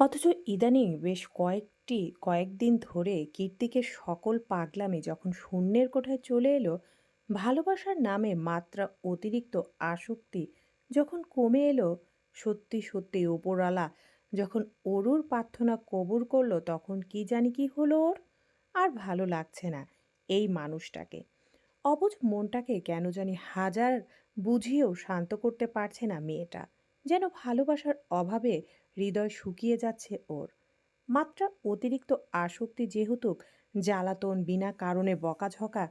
অথচ ইদানিং বেশ কয়েকটি, কয়েকদিন ধরে কীর্তিকের সকল পাগলামি যখন শূন্যের কোঠায় চলে এলো, ভালোবাসার নামে মাত্রা অতিরিক্ত আসক্তি যখন কমে এলো, সত্যি সত্যি ওপরওয়ালা যখন অরুর প্রার্থনা কবুল করল তখন কি জানি কি হলো ওর? আর ভালো লাগছে না এই মানুষটাকে। অবুঝ মনটাকে কেন জানি হাজার বুঝিয়েও শান্ত করতে পারছে না মেয়েটা। যেন ভালোবাসার অভাবে হৃদয় শুকিয়ে যাচ্ছে ওর। মাত্রা অতিরিক্ত আসক্তি যেহেতু জ্বালাতন বিনা কারণে বকাঝকা,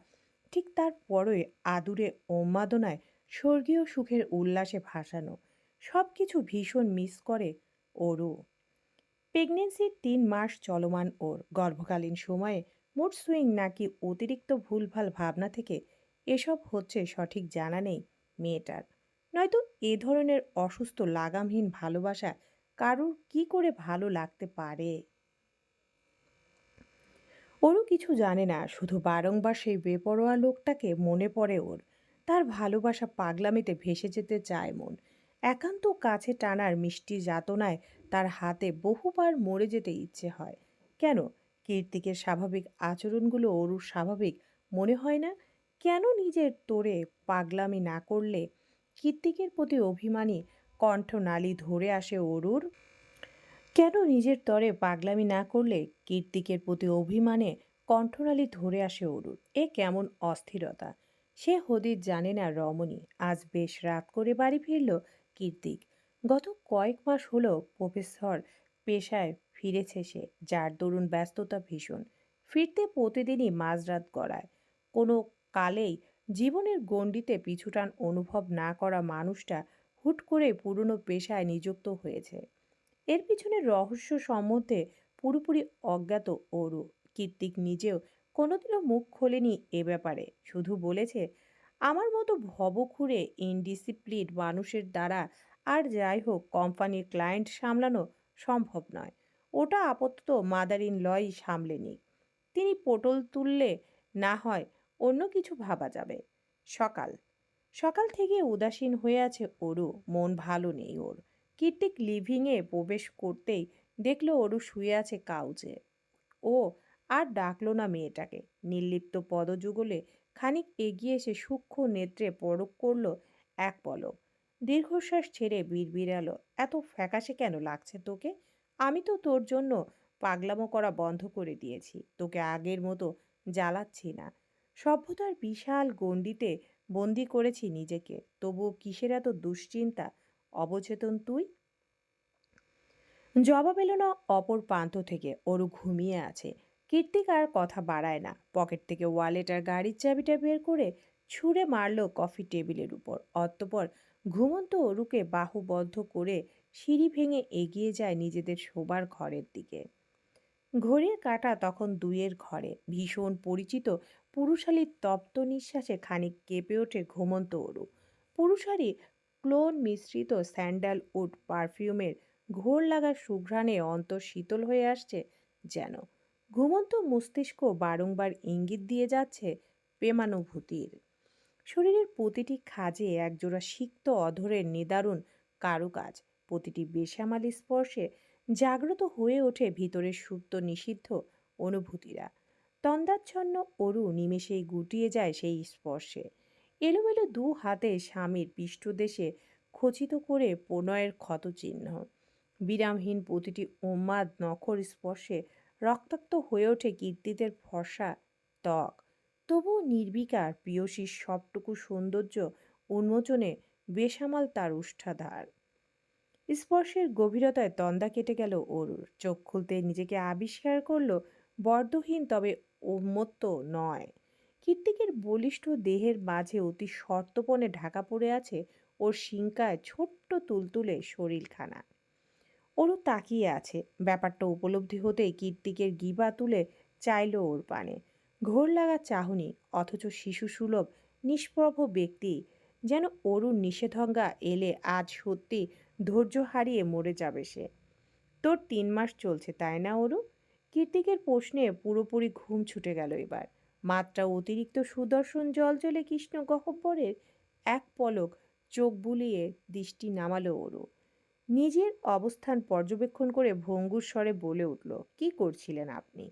ঠিক তার পরই আদুরে উন্মাদনায় স্বর্গীয় সুখের উল্লাসে ভাসানো। সব কিছু ভীষণ মিস করে ওরও প্রেগনেন্সির তিন মাস চলমান ওর। গর্ভকালীন সময়ে মুড সুইং নাকি অতিরিক্ত ভুলভাল ভাবনা থেকে এসব হচ্ছে সঠিক জানা নেই মেয়েটার। নয়তো এ ধরনের অসুস্থ লাগামহীন ভালোবাসা কারুর কি করে ভালো লাগতে পারে? ওরও কিছু জানে না, শুধু বারংবার সেই বেপরোয়া লোকটাকে মনে পড়ে ওর। তার ভালোবাসা পাগলামিতে ভেসে যেতে চায় মন। একান্ত কাছে টানার মিষ্টি যাতনায় তার হাতে বহুবার মরে যেতে ইচ্ছে হয়। কেন? কীর্তিকের স্বাভাবিক আচরণগুলো অরুর স্বাভাবিক। মনে হয় না? কেন নিজের তোরে পাগলামি না করলে কীর্তিকের প্রতি অভিমানী কণ্ঠনালী ধরে আসে অরুর, কেন নিজের তরে পাগলামি না করলে কীর্তিকের প্রতি অভিমানে কণ্ঠনালী ধরে আসে অরুর? এ কেমন অস্থিরতা? সে হদির জানে না রমণী। আজ বেশ রাত করে বাড়ি ফিরল কীর্তিক। গত কয়েক মাস হলো প্রফেসর পেশায় ফিরেছে সে, যার দরুন ব্যস্ততা ভীষণ। ফিরতে প্রতিদিনই মাঝরাত গড়ায়। কোনো কালেই জীবনের গণ্ডিতে পিছুটান অনুভব না করা মানুষটা হুট করে পুরনো পেশায় নিযুক্ত হয়েছে। এর পিছনে রহস্য সম্বন্ধে পুরোপুরি অজ্ঞাত ওরও কীর্তিক নিজেও কোনোদিনও মুখ খোলেনি এ ব্যাপারে। শুধু বলেছে, আমার মতো ভবখুরে ইনডিসিপ্লিন মানুষের দ্বারা আর যাই হোক কোম্পানির ক্লায়েন্ট সামলানো সম্ভব নয়। ওটা আপাতত মাদার ইন লই সামলে নিক। তিনি পটল তুললে না হয় অন্য কিছু ভাবা যাবে। সকাল। সকাল থেকে উদাসীন হয়ে আছে ওরও মন ভালো নেই ওর। কীর্তিক লিভিংয়ে প্রবেশ করতেই দেখল অরু শুয়ে আছে কাউচে ও আর ডাকলো না মেয়েটাকে। নির্লিপ্ত পদযুগলে খানিক এগিয়ে এসে সূক্ষ্ম নেত্রে পরক করল এক পলক। দীর্ঘশ্বাস ছেড়ে বিড়বিড়ালো, এত ফ্যাকাশে কেন লাগছে তোকে? আমি তো তোর জন্য পাগলামো করা বন্ধ করে দিয়েছি। তোকে আগের মতো জ্বালাচ্ছি না। সভ্যতার বিশাল গণ্ডিতে বন্দি করেছি নিজেকে। তবুও কিসের এত দুশ্চিন্তা? অবচেতন তুই? জবাব এলো না অপর প্রান্ত থেকে। ওরু ঘুমিয়ে আছে। কীর্তিক আর কথা বাড়ায় না। পকেট থেকে ওয়ালেট আর গাড়ির চাবিটা বের করে ছুঁড়ে মারল কফি টেবিলের উপর। অতঃপর ঘুমন্ত অরুকে বাহুবদ্ধ করে সিঁড়ি ভেঙে এগিয়ে যায় নিজেদের শোবার ঘরের দিকে। ঘড়ির কাঁটা তখন দুইয়ের ঘরে। ভীষণ পরিচিত পুরুষালীর তপ্ত নিঃশ্বাসে খানিক কেঁপে ওঠে ঘুমন্ত অরু। পুরুষালী ক্লোন মিশ্রিত স্যান্ডাল উড পারফিউমের ঘোর লাগা সুঘ্রাণে অন্তর শীতল হয়ে আসছে যেন। ঘুমন্ত মস্তিষ্ক বারংবার ইঙ্গিত দিয়ে যাচ্ছে প্রেমানুভূতির। শরীরের প্রতিটি খাজে একজোড়া সিক্ত অধরের নিদারুণ কারুকাজ, প্রতিটি বেসামালি স্পর্শে জাগ্রত হয়ে ওঠে ভিতরের সুপ্ত নিষিদ্ধ অনুভূতিরা। তন্দাচ্ছন্ন অরু নিমেষেই গুটিয়ে যায় সেই স্পর্শে। এলোমেলো দু হাতে স্বামীর পৃষ্ঠদেশে খচিত করে প্রণয়ের ক্ষতচিহ্ন। বিরামহীন প্রতিটি উম্মাদ নখর স্পর্শে রক্তাক্ত হয়ে ওঠে কীর্তিদের ফর্সা ত্বক। তবুও নির্বিকার প্রিয়সীর সবটুকু সৌন্দর্য উন্মোচনে বেসামাল তার উষ্ঠাধার। স্পর্শের গভীরতায় তন্দা কেটে গেল অরুর। চোখ খুলতে নিজেকে আবিষ্কার করল বর্ধহীন তবে উন্মত্ত নয়। কীর্তিকের বলিষ্ঠ দেহের মাঝে অতি শর্তপণে ঢাকা পড়ে আছে ওর শিঙ্কায় ছোট্ট তুলতুলে শরীরখানা। ওরও তাকিয়ে আছে। ব্যাপারটা উপলব্ধি হতেই কীর্তিকের গিবা তুলে চাইল ওর পানে। ঘোর লাগা চাহনি, অথচ শিশু সুলভ, নিষ্প্রভ ব্যক্তি, যেন অরুণ নিষেধাজ্ঞা এলে আজ সত্যি ধৈর্য হারিয়ে মরে যাবে সে। তোর তিন মাস চলছে, তাই না অরু কীর্তিকের প্রশ্নে পুরোপুরি ঘুম ছুটে গেল এবার। মাত্রা অতিরিক্ত সুদর্শন জল জলে কৃষ্ণ গহ্বরের এক পলক চোখ বুলিয়ে দৃষ্টি নামালো ওরু নিজের অবস্থান পর্যবেক্ষণ করে ভঙ্গুর স্বরে বলে উঠল, কি করছিলেন আপনি?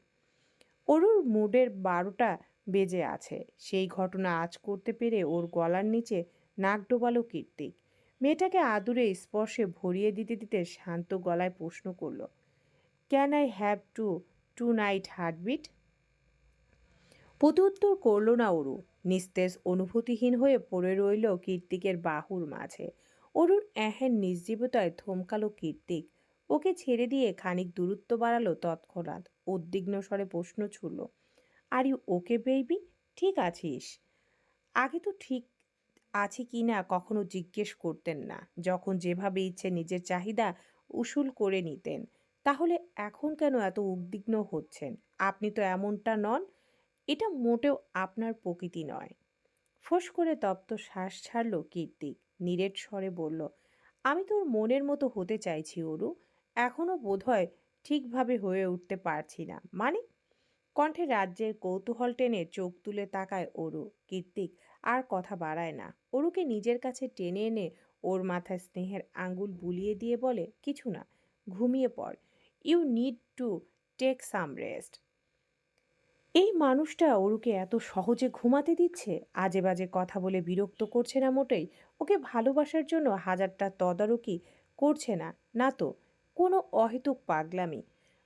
অরুর মুডের বারোটা বেজে আছে। সেই ঘটনা আজ করতে পেরে ওর গলার নিচে নাক ডোবালো কীর্তিক। মেয়েটাকে আদুরে স্পর্শে ভরিয়ে দিতে দিতে শান্ত গলায় প্রশ্ন করল can I have to tonight heartbeat প্রত্যুত্তর করল না অরু। নিস্তেজ অনুভূতিহীন হয়ে পড়ে রইল কীর্তিকের বাহুর মাঝে। অরুর এহেন নির্জীবতায় থমকালো কীর্তিক। ওকে ছেড়ে দিয়ে খানিক দূরত্ব বাড়ালো তৎক্ষণাৎ। উদ্বিগ্ন স্বরে প্রশ্ন ছুড়ল আর ইউ ওকে বেবি ঠিক আছিস? আগে তো ঠিক আছে কি না কখনো জিজ্ঞেস করতেন না। যখন যেভাবে ইচ্ছে নিজের চাহিদা উসুল করে নিতেন। তাহলে এখন কেন এত উদ্বিগ্ন হচ্ছেন? আপনি তো এমনটা নন, এটা মোটেও আপনার প্রকৃতি নয়। ফোঁস করে তপ্ত শ্বাস ছাড়ল কীর্তিক নিরেট স্বরে বলল, আমি তোর মনের মতো হতে চাইছি, অরু। এখনও বোধহয় ঠিকভাবে হয়ে উঠতে পারছি না। মানে? কণ্ঠে রাজ্যের কৌতূহল টেনে চোখ তুলে তাকায় অরু। কীর্তিক আর কথা বাড়ায় না। অরুকে নিজের কাছে টেনে এনে ওর মাথায় স্নেহের আঙ্গুল বুলিয়ে দিয়ে বলে, কিছু না, ঘুমিয়ে পড়। You need to take some rest. এই মানুষটা অরুকে এত সহজে ঘুমাতে দিচ্ছে? আজে বাজে কথা বলে বিরক্ত করছে না মোটেই? ওকে ভালোবাসার জন্য হাজারটা তদারকি করছে না? না তো, কোনো অহেতুক পাগলামি।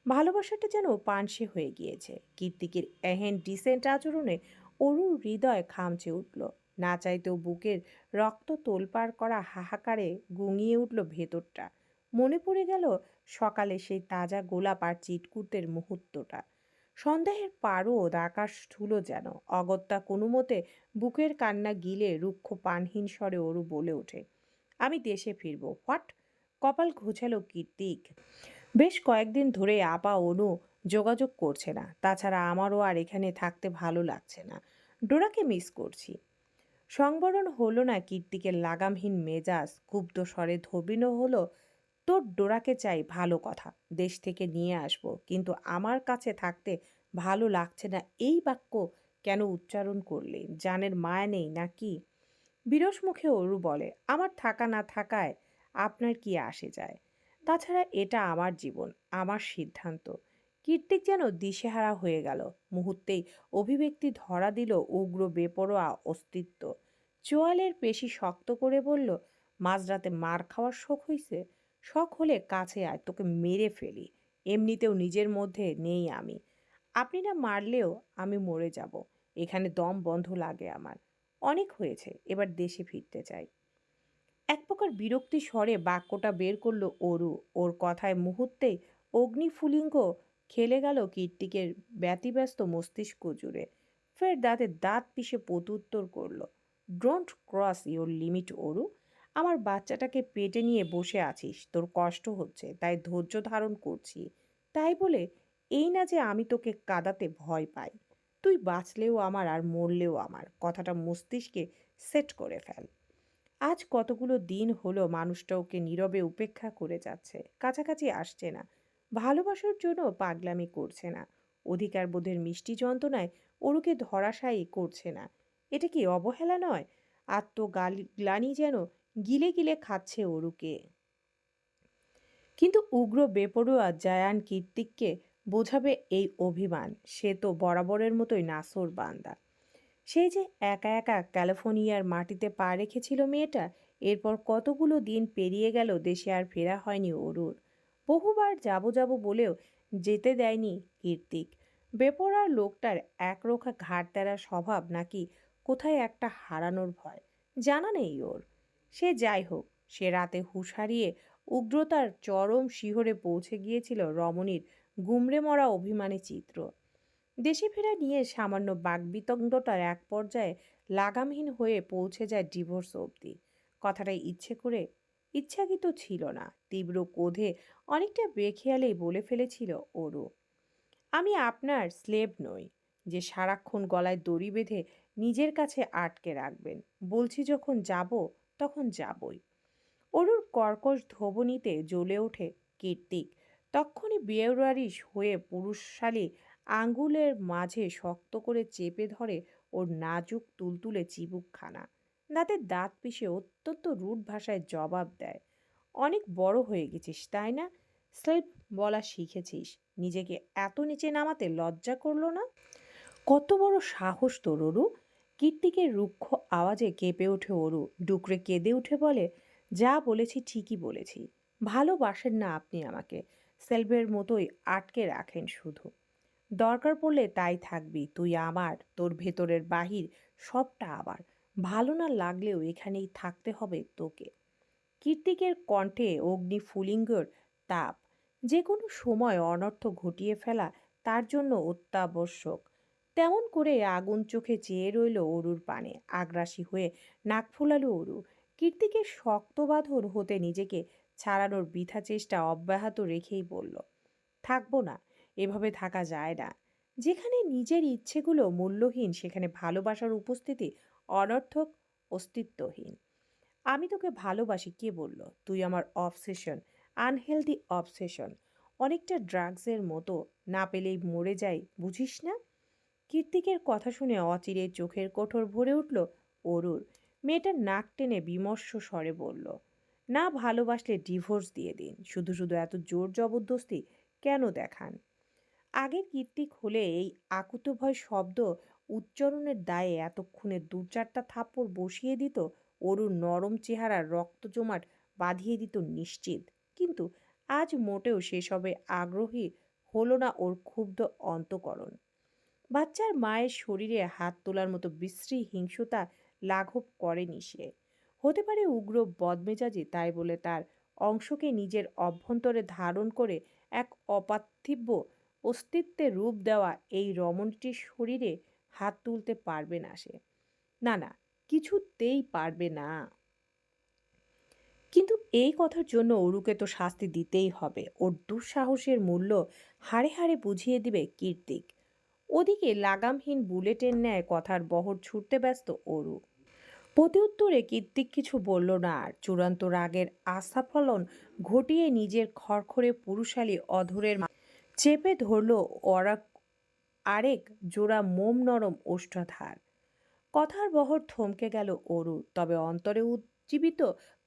ভালোবাসাটা যেন পানসে হয়ে গিয়েছে। কীর্তিকের এহেন ডিসেন্ট আচরণে অরুর হৃদয় খামচে উঠল। না চাইতেও বুকের রক্ত তোলপাড় করা হাহাকারে গুঙিয়ে উঠল ভেতরটা। মনে পড়ে গেল সকালে সেই তাজা গোলাপ আর চিটকুটের মুহূর্তটা। সন্দেহের পারদ আকাশ স্থূল যেন। অগত্যা কোনো মতে বুকের কান্না গিলে রুক্ষ পানহীন স্বরে অরু বলে ওঠে, আমি দেশে ফিরব। হোয়াট? কপাল ঘোচালো কীর্তিক। বেশ কয়েকদিন ধরে আপা, অনু যোগাযোগ করছে না। তাছাড়া আমারও আর এখানে থাকতে ভালো লাগছে না। ডোরাকে মিস করছি। সংবরণ হলো না কীর্তিকের লাগামহীন মেজাজ, ক্ষুব্ধ স্বরে ধবিন হলো, তোর ডোরাকে চাই ভালো কথা, দেশ থেকে নিয়ে আসব। কিন্তু আমার কাছে থাকতে ভালো লাগছে না। এই বাক্য কেন উচ্চারণ করলে? জানের মায়া নেই নাকি? বিরস মুখে অরু বলে, আমার থাকা না থাকায় আপনার কি আসে যায়? তাছাড়া এটা আমার জীবন, আমার সিদ্ধান্ত। কীর্তিক যেন দিশেহারা হয়ে গেল। মুহূর্তেই অভিব্যক্তি ধরা দিল উগ্র বেপরোয়া অস্তিত্ব। চোয়ালের পেশি শক্ত করে বলল, মাঝরাতে মার খাওয়ার শখ হইছে? শখ হলে কাছে আয়, তোকে মেরে ফেলি। এমনিতেও নিজের মধ্যে নেই আমি। আপনি না মারলেও আমি মরে যাব। এখানে দম বন্ধ লাগে আমার। অনেক হয়েছে, এবার দেশে ফিরতে চাই এক প্রকার বিরক্তি স্বরে বাক্যটা বের করল অরু। ওর কথায় মুহূর্তেই অগ্নিফুলিঙ্গ খেলে গেল কীর্তিকের ব্যতিব্যস্ত মস্তিষ্ক জুড়ে। ফের দাঁতে দাঁত পিষে প্রত্যুত্তর করল don't cross your limit Aru আমার বাচ্চাটাকে পেটে নিয়ে বসে আছিস, তোর কষ্ট হচ্ছে, তাই ধৈর্য ধারণ করছি। তাই বলে, এই না যে আমি তোকে কাদাতে ভয় পাই। তুই বাঁচলেও আমার আর মরলেও আমার, কথাটা মস্তিষ্কে সেট করে ফেল। আজ কতগুলো দিন হলো মানুষটা ওকে নীরবে উপেক্ষা করে যাচ্ছে, কাছাকাছি আসছে না। ভালোবাসার জন্য পাগলামি করছে না। অধিকার বোধের মিষ্টি যন্ত্রণায় ওরুকে ধরাশায়ী করছে না। এটা কি অবহেলা নয়? আত্মগ্লানি যেন গিলে গিলে খাচ্ছে অরুকে। কিন্তু উগ্র বেপরোয়া জায়ান কীর্তিককে বোঝাবে এই অভিমান। সে তো বরাবরের মতোই নাসর বান্দা। সেই যে একা একা ক্যালিফোর্নিয়ার মাটিতে পা রেখেছিল মেয়েটা, এরপর কতগুলো দিন পেরিয়ে গেল দেশে আর ফেরা হয়নি অরুর। বহুবার যাব যাব বলেও যেতে দেয়নি কীর্তিক। বেপরার লোকটার একরোখা ঘাট ঘাড়তেরা স্বভাব নাকি কোথায় একটা হারানোর ভয়, জানা নেই ওর। সে যাই হোক, সে রাতে হুঁশ হারিয়ে উগ্রতার চরম শিহরে পৌঁছে গিয়েছিল রমণীর গুমড়ে মরা অভিমানী চিত্র। দেশে ফেরা নিয়ে সামান্য বাকবিতণ্ডটার এক পর্যায়ে লাগামহীন হয়ে পৌঁছে যায় ডিভোর্স অবধি। কথাটাই ইচ্ছে করে ইচ্ছাকৃত ছিল না। তীব্র কোধে অনেকটা বেখেয়ালেই বলে ফেলেছিল ওরু আমি আপনার স্লেভ নই, যে সারাক্ষণ গলায় দড়ি বেঁধে নিজের কাছে আটকে রাখবেন। বলছি যখন যাব, তখন যাবই। অরুর কর্কশ ধবনিতে জ্বলে ওঠে কীর্তিক তক্ষণি বিয়েরারিশ হয়ে পুরুষশালী আঙ্গুলের মাঝে শক্ত করে চেপে ধরে ওর নাজুক তুলতুলে চিবুকখানা। দাঁতে দাঁত পিষে অত্যন্ত রূঢ় ভাষায় জবাব দেয়। অনেক বড় হয়ে গেছিস, তাই না? সেলফ বলা শিখেছিস। নিজেকে এত নিচে নামাতে লজ্জা করল না? কত বড় সাহস তোর অরু কীর্তিকের রুক্ষ আওয়াজে কেঁপে ওঠে অরু ডুকরে কেঁদে উঠে বলে, যা বলেছি ঠিকই বলেছি। ভালোবাসেন না আপনি আমাকে। সেলভের মতোই আটকে রাখেন শুধু। দরকার পড়লে তাই থাকবি। তুই আমার, তোর ভেতরের বাহির সবটা আবার। ভালো না লাগলেও এখানেই থাকতে হবে তোকে। কীর্তিকের কণ্ঠে অগ্নি ফুলিঙ্গর তাপ যে কোনো সময় অনর্থ ঘটিয়ে ফেলা তার জন্য অত্যাবশ্যক। তেমন করে আগুন চোখে চেয়ে রইল অরুর পানে। আগ্রাসী হয়ে নাক ফুলালো অরু। কীর্তিকে শক্তবাঁধন হতে নিজেকে ছাড়ানোর বৃথা চেষ্টা অব্যাহত রেখেই বলল, থাকব না, এভাবে থাকা যায় না। যেখানে নিজের ইচ্ছেগুলো মূল্যহীন, সেখানে ভালোবাসার উপস্থিতি অনর্থক অস্তিত্বহীন। আমি তোকে ভালোবাসি। কে বলল? তুই আমার অবসেশন আনহেলদি অবসেশন অনেকটা ড্রাগসের মতো। না পেলেই মরে যাই, বুঝিস না? কীর্তিকের কথা শুনে অচিরে চোখের কোঠর ভরে উঠল অরুর। মেয়েটা নাক টেনে বিমর্ষ স্বরে বলল, না ভালোবাসলে ডিভোর্স দিয়ে দিন। শুধু শুধু এত জোর জবরদস্তি কেন দেখান? আগের কীর্তিক হলে এই আকুতভয় শব্দ উচ্চারণের দায়ে এতক্ষণে দু চারটা থাপ্পড় বসিয়ে দিত অরুর নরম চেহারার রক্ত জমাট বাঁধিয়ে দিত নিশ্চিত। কিন্তু আজ মোটেও সেসবে আগ্রহী হলো না ওর ক্ষুব্ধ অন্তকরণ। বাচ্চার মায়ের শরীরে হাত তোলার মতো বিশ্রী হিংসতা লাঘব করেনি সে। হতে পারে উগ্র বদমেজাজি তাই বলে তার অংশকে নিজের অভ্যন্তরে ধারণ করে এক অপার্থিব্য অস্তিত্বে রূপ দেওয়া এই রমণীটির শরীরে হাত তুলতে পারবে না সে। না না, কিছুতেই পারবে না। কিন্তু এই কথার জন্য অরুকে তো শাস্তি দিতেই হবে। ওর দুঃসাহসের মূল্য হাড়ে হাড়ে বুঝিয়ে দিবে কীর্তিক। ওদিকে লাগামহীন বুলেটের ন্যায় কথার বহর ছুটতে ব্যস্ত অরু। প্রত্যুত্তরে কীর্তিক কিছু বলল না, আর চূড়ান্ত রাগের আস্থাফলন ঘটিয়ে নিজের খড়খড়ে পুরুষালী অধরের চেপে ধরল অরাক আরেক জোড়া মোম নরম ওষ্ঠাধার। কথার বহর থমকে গেল অরুর, তবে অন্তরে উজ্জীবিত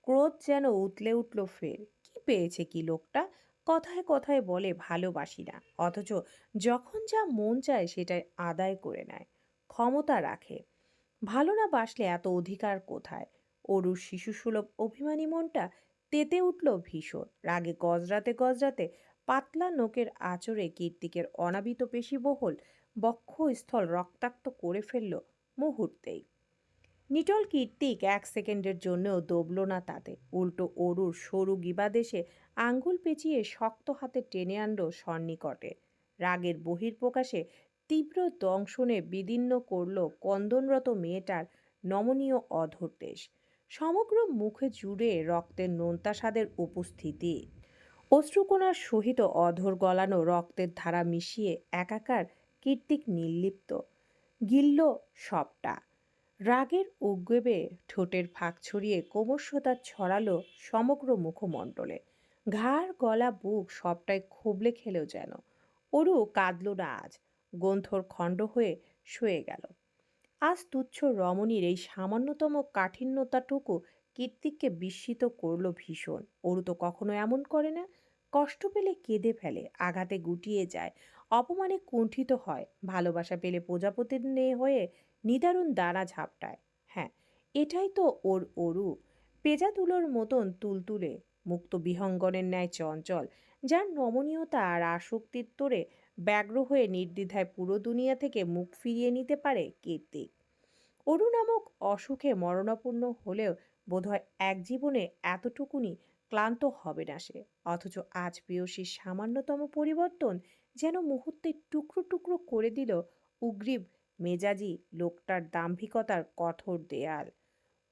ক্রোধ যেন উতলে উঠল ফের। কি পেয়েছে কি লোকটা? কথায় কথায় বলে ভালোবাসি না অথচ যখন যা মন চায় সেটাই আদায় করে নেয়, ক্ষমতা রাখে। ভালো না বাসলে এত অধিকার কোথায়? অরুর শিশুসুলভ অভিমানী মনটা তেতে উঠল ভীষণ, রাগে গজরাতে গজরাতে পাতলা নোকের আঁচড়ে কীর্তিকের অনাবিত পেশিবহুল বক্ষস্থল রক্তাক্ত করে ফেলল মুহূর্তেই। নিটল কীর্তিক এক সেকেন্ডের জন্যও দবল না তাতে। উল্টো অরুর সরু গিবাদেশে আঙ্গুল পেঁচিয়ে শক্ত হাতে টেনে আনল সন্নিকটে রাগের বহির্প্রকাশে তীব্র দংশনে বিদীর্ণ করল কন্দনরত মেয়েটার নমনীয় অধর দেশ সমগ্র মুখে জুড়ে রক্তের নোনতা স্বাদের উপস্থিতি। অশ্রুকোনার সহিত অধর গলানো রক্তের ধারা মিশিয়ে একাকার কীর্তিক নির্লিপ্ত। গিলল সবটা। রাগের উদ্বেগে ঠোঁটের ফাঁক ছড়িয়ে কোমর্ষতা ছড়ালো সমগ্র মুখমণ্ডলে। ঘাড়, গলা, বুক সবটাই খুবলে খেলেও যেন। অরু কাঁদল না আজ। গন্থর খণ্ড হয়ে শুয়ে গেল। আজ তুচ্ছ রমণীর এই সামান্যতম কাঠিন্যতাটুকু কীর্তিককে বিস্মিত করল ভীষণ। ওরু তো কখনো এমন করে না। কষ্ট পেলে কেঁদে ফেলে, আঘাতে গুটিয়ে যায়, অপমানে কুণ্ঠিত হয়, ভালোবাসা পেলে প্রজাপতির নে হয়ে নিদারুণ দানা ঝাপটায়। হ্যাঁ এটাই তো ওর অরু। পেজা তুলোর মতন তুলতুলে, মুক্ত বিহঙ্গনের ন্যায় চঞ্চল, যার নমনীয়তা আর আসক্তির তোরে ব্যগ্র হয়ে নির্দ্বিধায় পুরো দুনিয়া থেকে মুখ ফিরিয়ে নিতে পারে কীর্তিক অরু নামক অসুখে মরণাপূর্ণ হলেও বোধহয় এক জীবনে এতটুকুনি ক্লান্ত হবে না সে। অথচ আজ প্রিয়সীর সামান্যতম পরিবর্তন যেন মুহূর্তে টুকরো টুকরো করে দিল উগ্রীব মেজাজি লোকটার দাম্ভিকতার কঠোর দেয়াল।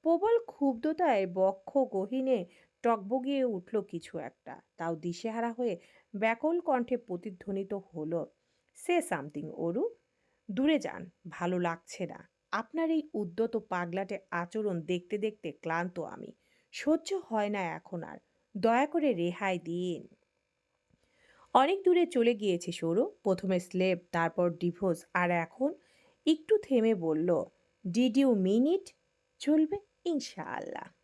প্রবল ক্ষুব্ধতায় বক্ষ গহিনে টকবগিয়ে উঠল কিছু একটা। তাও দিশেহারা হয়ে ব্যাকল কণ্ঠে প্রতিধ্বনিত হলো, সে সামথিং অরু দূরে যান, ভালো লাগছে না। আপনার এই উদ্যত পাগলাটে আচরণ দেখতে দেখতে ক্লান্ত আমি। সহ্য হয় না এখন আর। দয়া করে রেহাই দিন। অনেক দূরে চলে গিয়েছে সৌরভ। প্রথমে স্লেপ তারপর ডিভোর্স, আর এখন একটু থেমে বলল ডিড ইউ মিন ইট চলবে ইনশাআল্লাহ।